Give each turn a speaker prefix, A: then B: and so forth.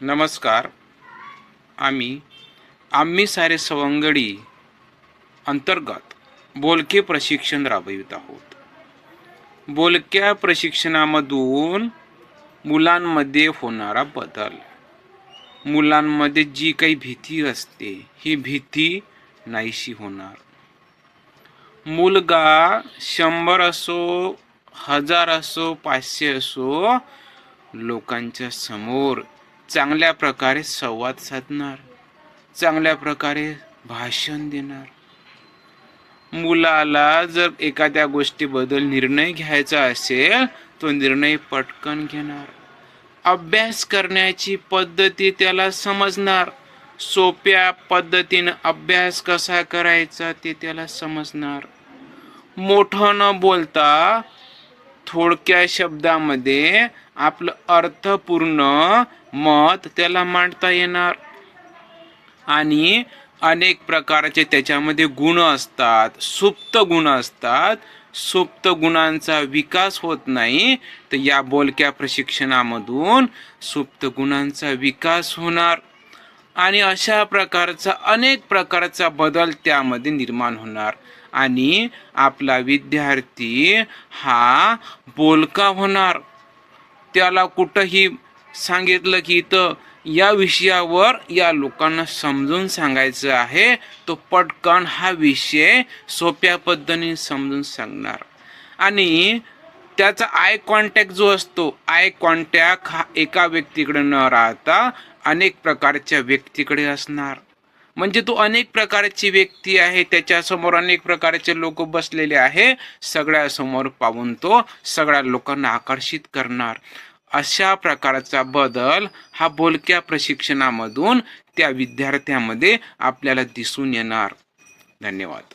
A: नमस्कार. आम्ही आम्ही सारे सवंगडी अंतर्गत बोलके प्रशिक्षण राबवित आहोत. बोलक्या प्रशिक्षणामधून मुलांमध्ये होणारा बदल मुलांमध्ये जी काही भीती असते ही भीती नाहीशी होणार. मुलगा शंभर असो हजार असो पाचशे असो लोकांच्या समोर चांगल्या प्रकारे संवाद साधणार चांगल्या प्रकारे भाषण देणार. मुलाला जर एखाद्या गोष्टीबद्दल निर्णय घ्यायचा असेल तो निर्णय पटकन घेणार. अभ्यास करण्याची पद्धती त्याला समजणार. सोप्या पद्धतीनं अभ्यास कसा करायचा ते त्याला समजणार. मोठं न बोलता थोडक्या शब्दामध्ये आपलं अर्थपूर्ण मत त्याला मांडता येणार. आणि अनेक प्रकारचे त्याच्यामध्ये गुण असतात सुप्त गुण असतात. सुप्त गुणांचा विकास होत नाही. तर या बोलक्या प्रशिक्षणामधून सुप्त गुणांचा विकास होणार. आणि अशा प्रकारचा अनेक प्रकारचा बदल त्यामध्ये निर्माण होणार. आणि आपला विद्यार्थी हा बोलका होणार. त्याला कुठंही सांगितलं की इथं या विषयावर या लोकांना समजून सांगायचं आहे तो पटकन हा विषय सोप्या पद्धतीने समजून सांगणार. आणि त्याचा आय कॉन्टॅक्ट जो असतो आय कॉन्टॅक्ट हा एका व्यक्तीकडे न राहता अनेक प्रकारच्या व्यक्तीकडे असणार. म्हणजे तो अनेक प्रकारची व्यक्ती आहे त्याच्यासमोर अनेक प्रकारचे लोक बसलेले आहे सगळ्यासमोर पाहून तो सगळ्या लोकांना आकर्षित करणार. अशा प्रकारचा बदल हा बोलक्या प्रशिक्षणामधून त्या विद्यार्थ्यामध्ये आपल्याला दिसून येणार. धन्यवाद.